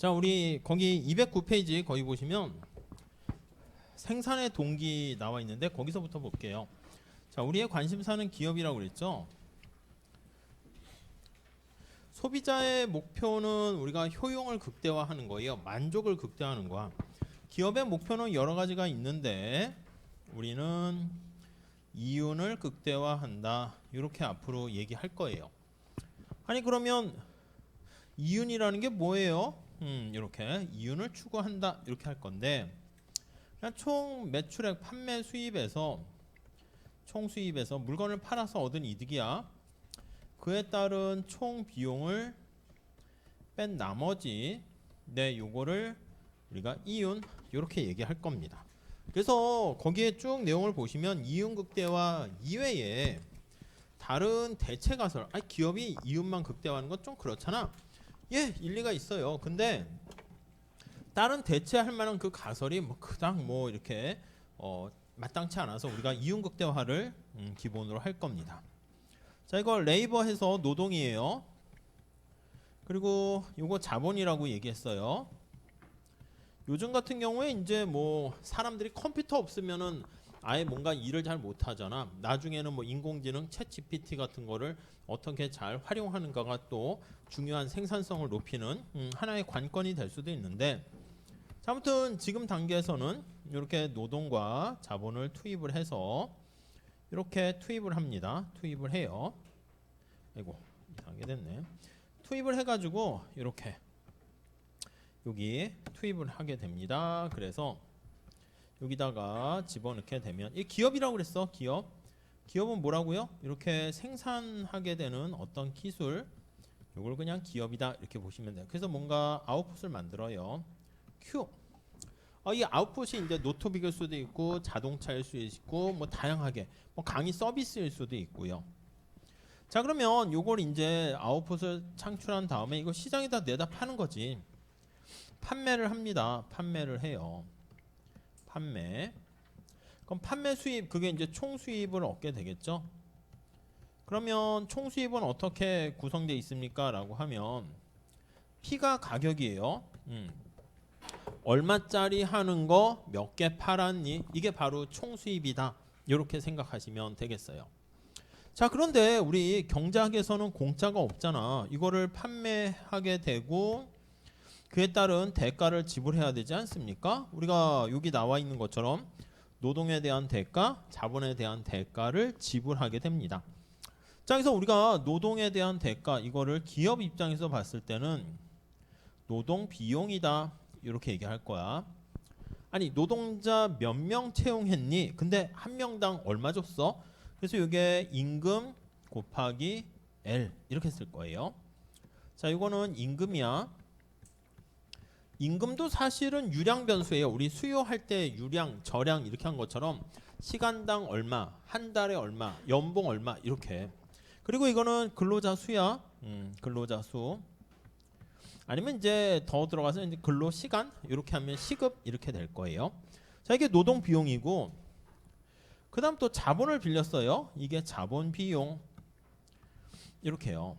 자, 우리 거기 209페이지 거기 보시면 생산의 동기 나와 있는데 거기서부터 볼게요. 자, 우리의 관심사는 기업이라고 그랬죠. 소비자의 목표는 우리가 효용을 극대화하는 거예요. 만족을 극대화하는 거야. 기업의 목표는 여러 가지가 있는데 우리는 이윤을 극대화한다. 이렇게 앞으로 얘기할 거예요. 아니 그러면 이윤이라는 게 뭐예요? 음, 이렇게 이윤을 추구한다. 이렇게 할 건데 그냥 총 매출액 판매 수입에서 총 수입에서 물건을 팔아서 얻은 이득이야. 그에 따른 총 비용을 뺀 나머지 네 요거를 우리가 이윤 이렇게 얘기할 겁니다. 그래서 거기에 쭉 내용을 보시면 이윤 극대화 이외에 다른 대체 가설, 아니 기업이 이윤만 극대화하는 건 좀 그렇잖아. 예, 일리가 있어요. 근데 다른 대체할 만한 그 가설이 뭐 그닥 뭐 이렇게 어, 마땅치 않아서 우리가 이윤 극대화를 음, 기본으로 할 겁니다. 자, 이거 레이버 해서 노동이에요. 그리고 요거 자본이라고 얘기했어요. 요즘 같은 경우에 이제 뭐 사람들이 컴퓨터 없으면은 아예 뭔가 일을 잘 못하잖아. 나중에는 뭐 인공지능 챗 GPT 같은 거를 어떻게 잘 활용하는가가 또 중요한 생산성을 높이는 음, 하나의 관건이 될 수도 있는데 자, 아무튼 지금 단계에서는 이렇게 노동과 자본을 투입을 해서 이렇게 투입을 합니다. 투입을 해요. 아이고 이상하게 됐네. 투입을 해가지고 이렇게 여기 투입을 하게 됩니다. 그래서 여기다가 집어넣게 되면 이 기업이라고 그랬어. 기업. 기업은 뭐라고요? 이렇게 생산하게 되는 어떤 기술 이걸 그냥 기업이다 이렇게 보시면 돼요. 그래서 뭔가 아웃풋을 만들어요. Q. 어, 이 아웃풋이 이제 노트북일 수도 있고 자동차일 수도 있고 뭐 다양하게 뭐 강의 서비스일 수도 있고요. 자 그러면 요걸 이제 아웃풋을 창출한 다음에 이거 시장에다 내다 파는 거지. 판매를 합니다. 판매를 해요. 판매. 그럼 판매 수입 그게 이제 총 수입을 얻게 되겠죠. 그러면 총 수입은 어떻게 구성되어 있습니까?라고 하면 P가 가격이에요. 음. 얼마짜리 하는 거 몇 개 팔았니? 이게 바로 총 수입이다. 이렇게 생각하시면 되겠어요. 자, 그런데 우리 경제학에서는 공짜가 없잖아. 이거를 판매하게 되고 그에 따른 대가를 지불해야 되지 않습니까? 우리가 여기 나와 있는 것처럼 노동에 대한 대가, 자본에 대한 대가를 지불하게 됩니다. 자, 그래서 우리가 노동에 대한 대가 이거를 기업 입장에서 봤을 때는 노동 비용이다. 이렇게 얘기할 거야. 아니, 노동자 몇 명 채용했니? 근데 한 명당 얼마 줬어? 그래서 이게 임금 곱하기 L 이렇게 쓸 거예요. 자, 이거는 임금이야. 임금도 사실은 유량 변수예요. 우리 수요할 때 유량, 저량 이렇게 한 것처럼 시간당 얼마, 한 달에 얼마, 연봉 얼마 이렇게. 그리고 이거는 근로자 수야. 음, 근로자 수. 아니면 이제 더 들어가서 이제 근로 시간 이렇게 하면 시급 이렇게 될 거예요. 자, 이게 노동 비용이고 그다음 또 자본을 빌렸어요. 이게 자본 비용. 이렇게요.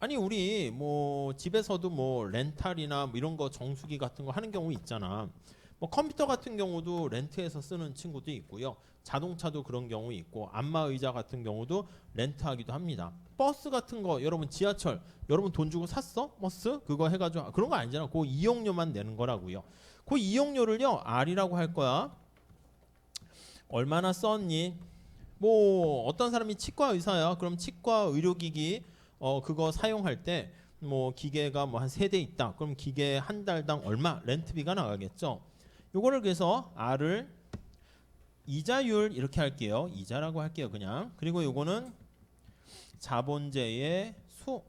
아니 우리 뭐 집에서도 뭐 렌탈이나 뭐 이런 거 정수기 같은 거 하는 경우 있잖아. 뭐 컴퓨터 같은 경우도 렌트해서 쓰는 친구도 있고요. 자동차도 그런 경우 있고 안마 의자 같은 경우도 렌트하기도 합니다. 버스 같은 거 여러분 지하철 여러분 돈 주고 샀어? 버스 그거 해 가지고 아, 그런 거 아니잖아. 그 이용료만 내는 거라고요. 그 이용료를요 R이라고 할 거야. 얼마나 썼니? 뭐 어떤 사람이 치과 의사야. 그럼 치과 의료기기 어 그거 사용할 때 뭐 기계가 뭐 한 세 대 있다. 그럼 기계 한 달당 얼마 렌트비가 나가겠죠. 요거를 그래서 R을 이자율 이렇게 할게요. 이자라고 할게요. 그냥. 그리고 요거는 자본재의 수,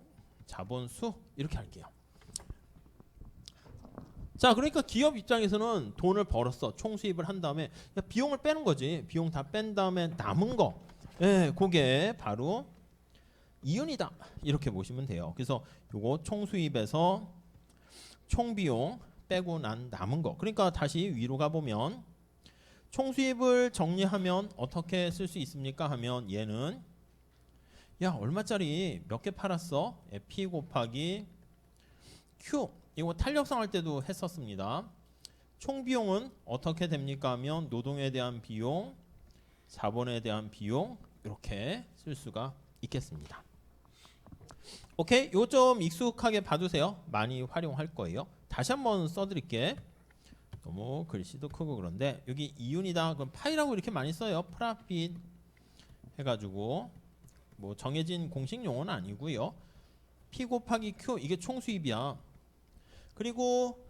자본수 이렇게 할게요. 자, 그러니까 기업 입장에서는 돈을 벌었어. 총 수입을 한 다음에 야, 비용을 빼는 거지. 비용 다 뺀 다음에 남은 거. 예, 그게 바로 이윤이다. 이렇게 보시면 돼요. 그래서 요거 총 수입에서 총 비용 빼고 난 남은 거. 그러니까 다시 위로 가 보면 총 수입을 정리하면 어떻게 쓸 수 있습니까? 하면 얘는 야 얼마짜리 몇 개 팔았어? P 곱하기 Q 이거 탄력성 할 때도 했었습니다. 총 비용은 어떻게 됩니까 하면 노동에 대한 비용, 자본에 대한 비용 이렇게 쓸 수가 있겠습니다. 오케이, 요좀 익숙하게 봐두세요. 많이 활용할 거예요. 다시 한번 써드릴게. 너무 글씨도 크고 그런데 여기 이윤이다. 그럼 파이라고 이렇게 많이 써요. 프라핏 해가지고 뭐 정해진 공식 용어는 아니고요. P 곱하기 Q 이게 총 수입이야. 그리고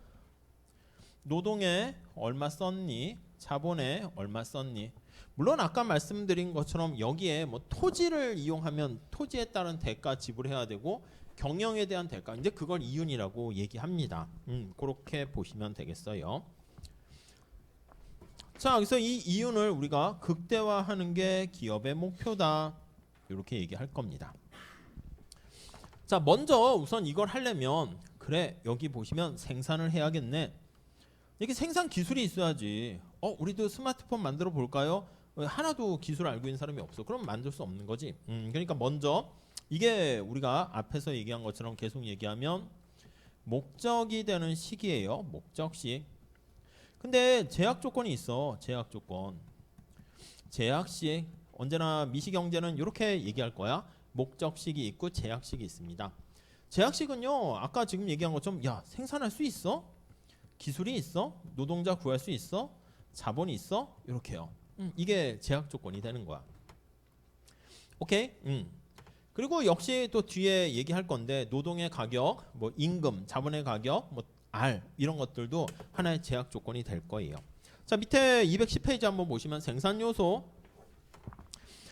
노동에 얼마 썼니? 자본에 얼마 썼니? 물론 아까 말씀드린 것처럼 여기에 뭐 토지를 이용하면 토지에 따른 대가 지불해야 되고 경영에 대한 대가 이제 그걸 이윤이라고 얘기합니다. 음, 그렇게 보시면 되겠어요. 자, 그래서 이 이윤을 우리가 극대화하는 게 기업의 목표다. 이렇게 얘기할 겁니다. 자, 먼저 우선 이걸 하려면 그래 여기 보시면 생산을 해야겠네. 이게 생산 기술이 있어야지. 어, 우리도 스마트폰 만들어 볼까요? 어, 하나도 기술 알고 있는 사람이 없어. 그럼 만들 수 없는 거지. 음, 그러니까 먼저 이게 우리가 앞에서 얘기한 것처럼 계속 얘기하면 목적이 되는 시기예요. 목적식. 근데 제약 조건이 있어. 제약 조건. 제약식 언제나 미시경제는 이렇게 얘기할 거야. 목적식이 있고 제약식이 있습니다. 제약식은요. 아까 지금 얘기한 것처럼 야 생산할 수 있어? 기술이 있어? 노동자 구할 수 있어? 자본이 있어? 이렇게요. 음, 이게 제약 조건이 되는 거야. 오케이. 음. 그리고 역시 또 뒤에 얘기할 건데 노동의 가격, 뭐 임금, 자본의 가격, 뭐 R 이런 것들도 하나의 제약 조건이 될 거예요. 자 밑에 210페이지 한번 보시면 생산 요소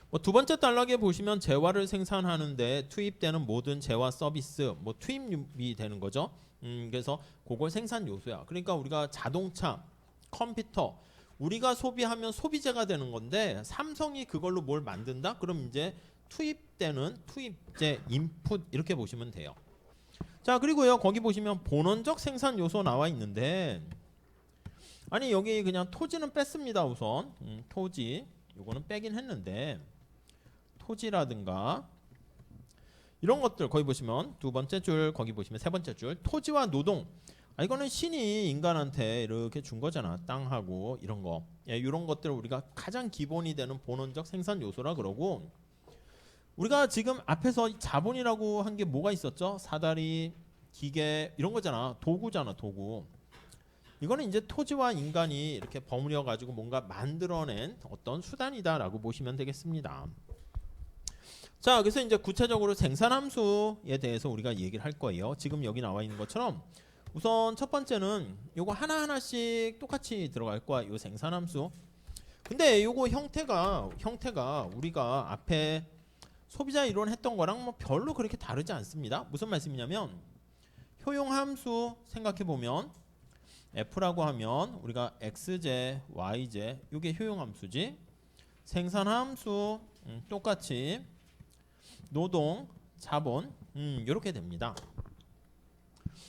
뭐 두 번째 단락에 보시면 재화를 생산하는데 투입되는 모든 재화 서비스 뭐 투입이 되는 거죠. 음, 그래서 그걸 생산 요소야. 그러니까 우리가 자동차, 컴퓨터 우리가 소비하면 소비재가 되는 건데 삼성이 그걸로 뭘 만든다? 그럼 이제 투입되는 투입재 인풋 이렇게 보시면 돼요. 자 그리고요 거기 보시면 본원적 생산 요소 나와 있는데 아니 여기 그냥 토지는 뺐습니다 우선 음, 토지 요거는 빼긴 했는데 토지라든가 이런 것들 거기 보시면 두 번째 줄 거기 보시면 세 번째 줄 토지와 노동. 아 이거는 신이 인간한테 이렇게 준 거잖아. 땅하고 이런 거. 예, 이런 것들을 우리가 가장 기본이 되는 본원적 생산 요소라 그러고 우리가 지금 앞에서 자본이라고 한 게 뭐가 있었죠? 사다리 기계 이런 거잖아. 도구잖아 도구. 이거는 이제 토지와 인간이 이렇게 버무려 가지고 뭔가 만들어낸 어떤 수단이다라고 보시면 되겠습니다. 자, 그래서 이제 구체적으로 생산 함수에 대해서 우리가 얘기를 할 거예요. 지금 여기 나와 있는 것처럼 우선 첫 번째는 요거 하나하나씩 똑같이 들어갈 거야. 요 생산 함수. 근데 요거 형태가 형태가 우리가 앞에 소비자 이론 했던 거랑 뭐 별로 그렇게 다르지 않습니다. 무슨 말씀이냐면 효용 함수 생각해 보면 F라고 하면 우리가 xj, yj 이게 효용 함수지. 생산 함수 음, 똑같이 노동, 자본 음, 이렇게 됩니다.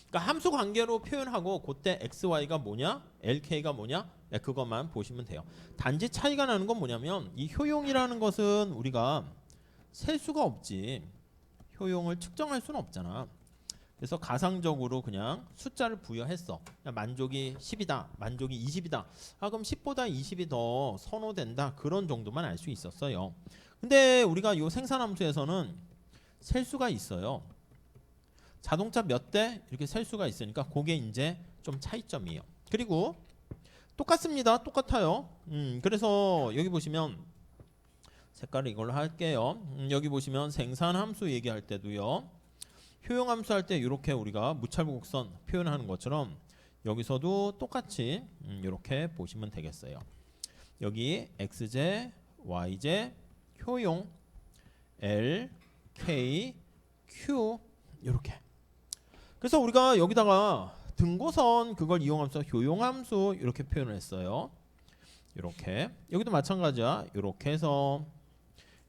그러니까 함수 관계로 표현하고 그때 x, y가 뭐냐, lk가 뭐냐, 네, 그것만 보시면 돼요. 단지 차이가 나는 건 뭐냐면 이 효용이라는 것은 우리가 셀 수가 없지. 효용을 측정할 수는 없잖아. 그래서 가상적으로 그냥 숫자를 부여했어. 그냥 만족이 10이다. 만족이 20이다. 아 그럼 10보다 20이 더 선호된다. 그런 정도만 알 수 있었어요. 근데 우리가 이 생산 함수에서는 셀 수가 있어요. 자동차 몇 대 이렇게 셀 수가 있으니까 그게 이제 좀 차이점이에요. 그리고 똑같습니다. 똑같아요. 음, 그래서 여기 보시면 색깔을 이걸로 할게요. 음, 여기 보시면 생산 함수 얘기할 때도요. 효용 함수 할 때 이렇게 우리가 무찰부 곡선 표현하는 것처럼 여기서도 똑같이 음, 이렇게 보시면 되겠어요. 여기 xj, yj, 효용 L, K, Q 이렇게. 그래서 우리가 여기다가 등고선 그걸 이용하면서 효용함수 이렇게 표현을 했어요. 이렇게 여기도 마찬가지야. 이렇게 해서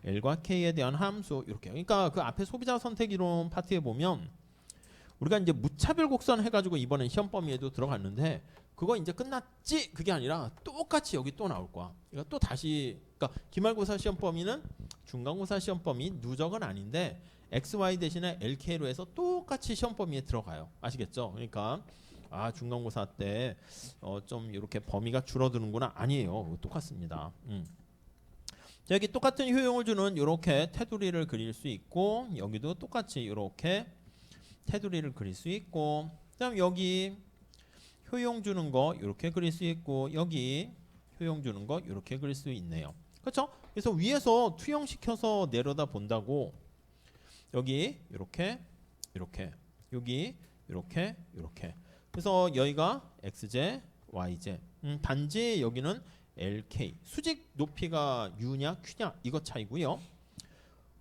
L과 K에 대한 함수 이렇게. 그러니까 그 앞에 소비자 선택 이론 파트에 보면 우리가 이제 무차별 곡선 해가지고 이번엔 시험 범위에도 들어갔는데 그거 이제 끝났지 그게 아니라 똑같이 여기 또 나올 거야. 그러니까 또 다시 그러니까 기말고사 시험 범위는 중간고사 시험 범위 누적은 아닌데 xy 대신에 lk로 해서 똑같이 시험 범위에 들어가요. 아시겠죠? 그러니까 아 중간고사 때 어, 좀 이렇게 범위가 줄어드는구나 아니에요. 똑같습니다. 음. 자, 여기 똑같은 효용을 주는 이렇게 테두리를 그릴 수 있고 여기도 똑같이 이렇게 테두리를 그릴 수 있고 그다음 여기 효용 주는 거 이렇게 그릴 수 있고 여기 효용 주는 거 이렇게 그릴 수 있네요. 그렇죠? 그래서 위에서 투영시켜서 내려다 본다고 여기 이렇게 이렇게 여기 이렇게 이렇게 그래서 여기가 xj yj 음, 단지 여기는 lk 수직 높이가 u냐 q냐 이것 차이고요.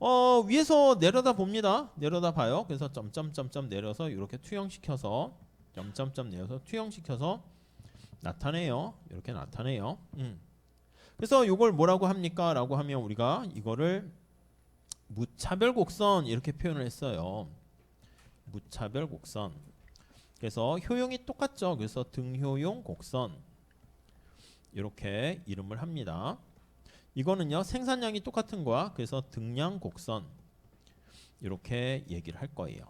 어 위에서 내려다 봅니다. 내려다 봐요. 그래서 점점점점 내려서 이렇게 투영시켜서 점점점 내려서 투영시켜서 나타내요. 이렇게 나타내요. 음. 그래서 이걸 뭐라고 합니까? 라고 하면 우리가 이거를 무차별 곡선 이렇게 표현을 했어요. 무차별 곡선. 그래서 효용이 똑같죠. 그래서 등효용 곡선 이렇게 이름을 합니다. 이거는요 생산량이 똑같은 거야. 그래서 등량 곡선 이렇게 얘기를 할 거예요.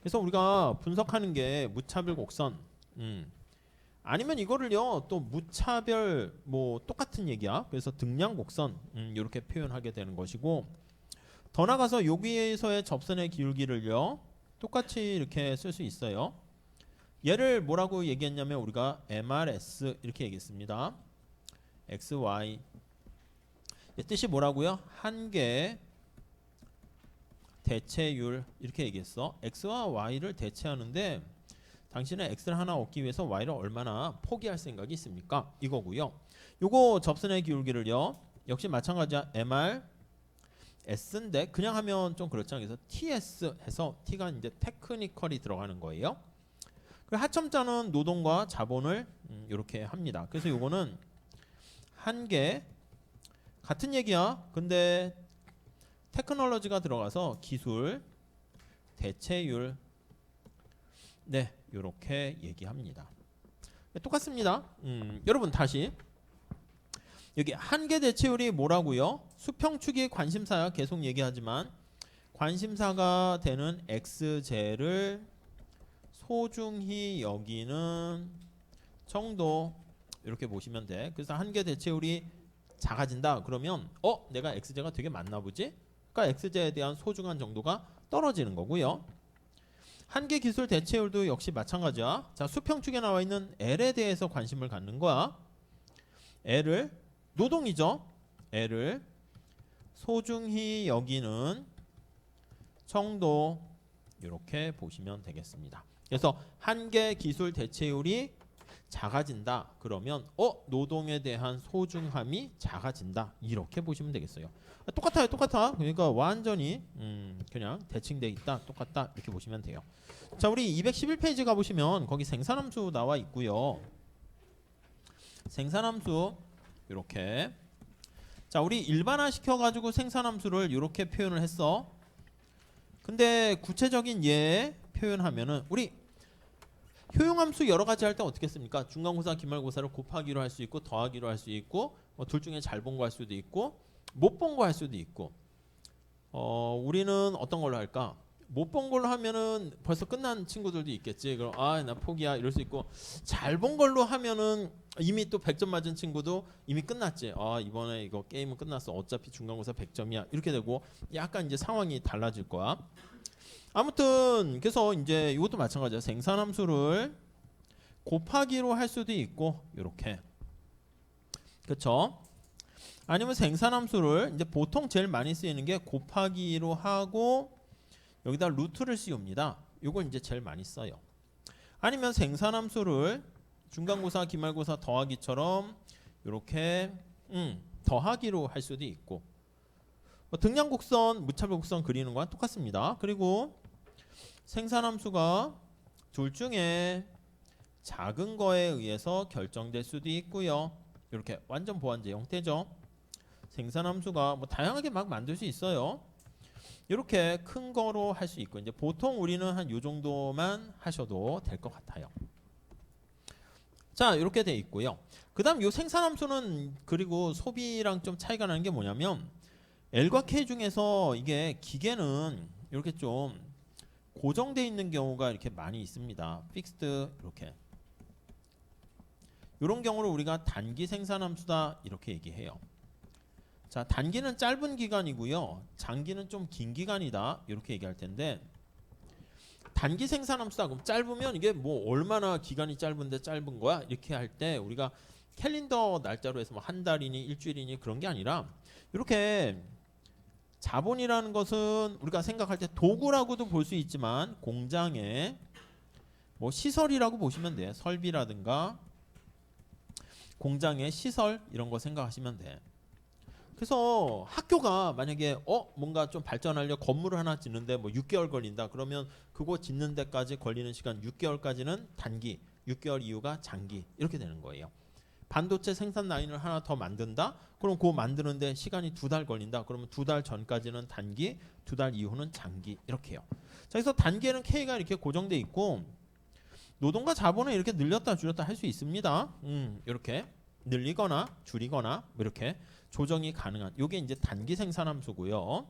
그래서 우리가 분석하는 게 무차별 곡선. 음. 아니면 이거를요 또 무차별 뭐 똑같은 얘기야. 그래서 등량 곡선 음, 이렇게 표현하게 되는 것이고 더 나가서 여기에서의 접선의 기울기를요 똑같이 이렇게 쓸 수 있어요. 얘를 뭐라고 얘기했냐면 우리가 MRS 이렇게 얘기했습니다. XY 얘 뜻이 뭐라고요? 한계 대체율 이렇게 얘기했어. X와 Y를 대체하는데 당신은 X를 하나 얻기 위해서 Y를 얼마나 포기할 생각이 있습니까? 이거고요. 요거 접선의 기울기를요. 역시 마찬가지야. MR S인데 그냥 하면 좀 그렇잖아요. 그래서 TS 해서 T가 이제 테크니컬이 들어가는 거예요. 그리고 하첨자는 노동과 자본을 음, 이렇게 합니다. 그래서 요거는 한계 같은 얘기야. 근데 테크놀로지가 들어가서 기술 대체율 네 이렇게 얘기합니다. 네, 똑같습니다. 음, 여러분 다시 여기 한계 대체율이 뭐라고요? 수평축이 관심사야 계속 얘기하지만 관심사가 되는 x제를 소중히 여기는 정도 이렇게 보시면 돼. 그래서 한계 대체율이 작아진다. 그러면 어 내가 x제가 되게 많나 보지? 그러니까 x제에 대한 소중한 정도가 떨어지는 거고요. 한계 기술 대체율도 역시 마찬가지야. 자 수평축에 나와 있는 L에 대해서 관심을 갖는 거야. L을 노동이죠. L을 소중히 여기는 정도 이렇게 보시면 되겠습니다. 그래서 한계 기술 대체율이 작아진다. 그러면 어 노동에 대한 소중함이 작아진다. 이렇게 보시면 되겠어요. 똑같아요, 똑같아. 그러니까 완전히 음, 그냥 대칭돼 있다, 똑같다 이렇게 보시면 돼요. 자, 우리 211페이지 가 보시면 거기 생산함수 나와 있고요. 생산함수 이렇게 자, 우리 일반화 시켜 가지고 생산함수를 이렇게 표현을 했어. 근데 구체적인 예 표현하면은 우리 효용함수 여러 가지 할 때 어떻게 씁니까? 중간고사, 기말고사를 곱하기로 할 수 있고 더하기로 할 수 있고 뭐 둘 중에 잘 본 거 할 수도 있고 못 본 거 할 수도 있고 어 우리는 어떤 걸로 할까? 못 본 걸로 하면은 벌써 끝난 친구들도 있겠지. 그럼 아 나 포기야 이럴 수 있고 잘 본 걸로 하면은 이미 또 100점 맞은 친구도 이미 끝났지. 아 이번에 이거 게임은 끝났어. 어차피 중간고사 100점이야. 이렇게 되고 약간 이제 상황이 달라질 거야. 아무튼 그래서 이제 이것도 마찬가지야. 생산함수를 곱하기로 할 수도 있고 이렇게 그렇죠? 아니면 생산함수를 이제 보통 제일 많이 쓰이는 게 곱하기로 하고 여기다 루트를 씌웁니다. 이걸 이제 제일 많이 써요. 아니면 생산함수를 중간고사, 기말고사 더하기처럼 이렇게 음, 더하기로 할 수도 있고 뭐 등량곡선, 무차별 곡선 그리는 거랑 똑같습니다. 그리고 생산함수가 둘 중에 작은 거에 의해서 결정될 수도 있고요. 이렇게 완전 보완제 형태죠. 생산함수가 뭐 다양하게 막 만들 수 있어요. 이렇게 큰 거로 할 수 있고 이제 보통 우리는 한 요 정도만 하셔도 될 것 같아요. 자 이렇게 돼 있고요. 그 다음 요 생산함수는 그리고 소비랑 좀 차이가 나는 게 뭐냐면 L과 K 중에서 이게 기계는 이렇게 좀 고정돼 있는 경우가 이렇게 많이 있습니다. 픽스드 이렇게 이런 경우를 우리가 단기 생산함수다 이렇게 얘기해요. 자, 단기는 짧은 기간이고요. 장기는 좀 긴 기간이다. 이렇게 얘기할 텐데 단기 생산 함수다. 그럼 짧으면 이게 뭐 얼마나 기간이 짧은데 짧은 거야? 이렇게 할 때 우리가 캘린더 날짜로 해서 뭐 한 달이니 일주일이니 그런 게 아니라 이렇게 자본이라는 것은 우리가 생각할 때 도구라고도 볼 수 있지만 공장의 뭐 시설이라고 보시면 돼. 설비라든가 공장의 시설 이런 거 생각하시면 돼. 그래서 학교가 만약에 어 뭔가 좀 발전하려 건물을 하나 짓는데 뭐 6개월 걸린다. 그러면 그거 짓는 데까지 걸리는 시간 6개월까지는 단기 6개월 이후가 장기. 이렇게 되는 거예요. 반도체 생산 라인을 하나 더 만든다? 그럼 그거 만드는데 시간이 두 달 걸린다. 그러면 두 달 전까지는 단기 두 달 이후는 장기. 이렇게요. 자 그래서 단계는 K가 이렇게 고정돼 있고 노동과 자본을 이렇게 늘렸다 줄였다 할 수 있습니다. 음 이렇게 늘리거나 줄이거나 뭐 이렇게 조정이 가능한 요게 이제 단기 생산 함수고요.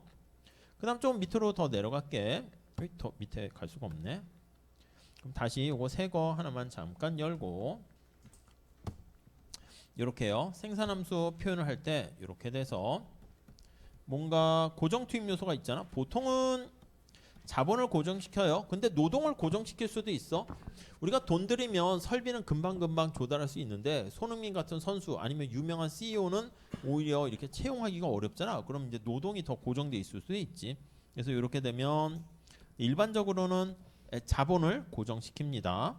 그다음 좀 밑으로 더 내려갈게. 더 밑에 갈 수가 없네. 그럼 다시 요거 새 거 하나만 잠깐 열고 이렇게요. 생산 함수 표현을 할 때 이렇게 돼서 뭔가 고정 투입 요소가 있잖아. 보통은 자본을 고정시켜요. 근데 노동을 고정시킬 수도 있어. 우리가 돈 들이면 설비는 금방금방 조달할 수 있는데 손흥민 같은 선수 아니면 유명한 CEO는 오히려 이렇게 채용하기가 어렵잖아. 그럼 이제 노동이 더 고정돼 있을 수도 있지. 그래서 이렇게 되면 일반적으로는 자본을 고정시킵니다.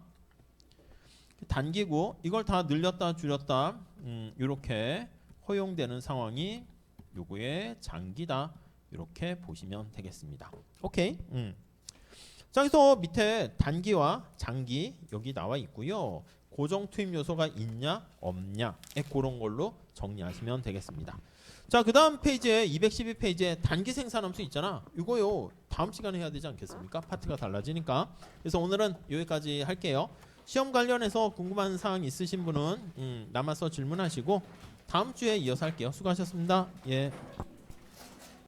단기고 이걸 다 늘렸다 줄였다 음, 이렇게 허용되는 상황이 요거의 장기다. 이렇게 보시면 되겠습니다. 오케이. 음. 자, 그래서 밑에 단기와 장기 여기 나와 있고요. 고정 투입 요소가 있냐 없냐 에 그런 걸로 정리하시면 되겠습니다. 자, 그 다음 페이지에 212페이지에 단기 생산함수 있잖아. 이거요. 다음 시간에 해야 되지 않겠습니까? 파트가 달라지니까. 그래서 오늘은 여기까지 할게요. 시험 관련해서 궁금한 사항 있으신 분은 음, 남아서 질문하시고 다음 주에 이어서 할게요. 수고하셨습니다. 예.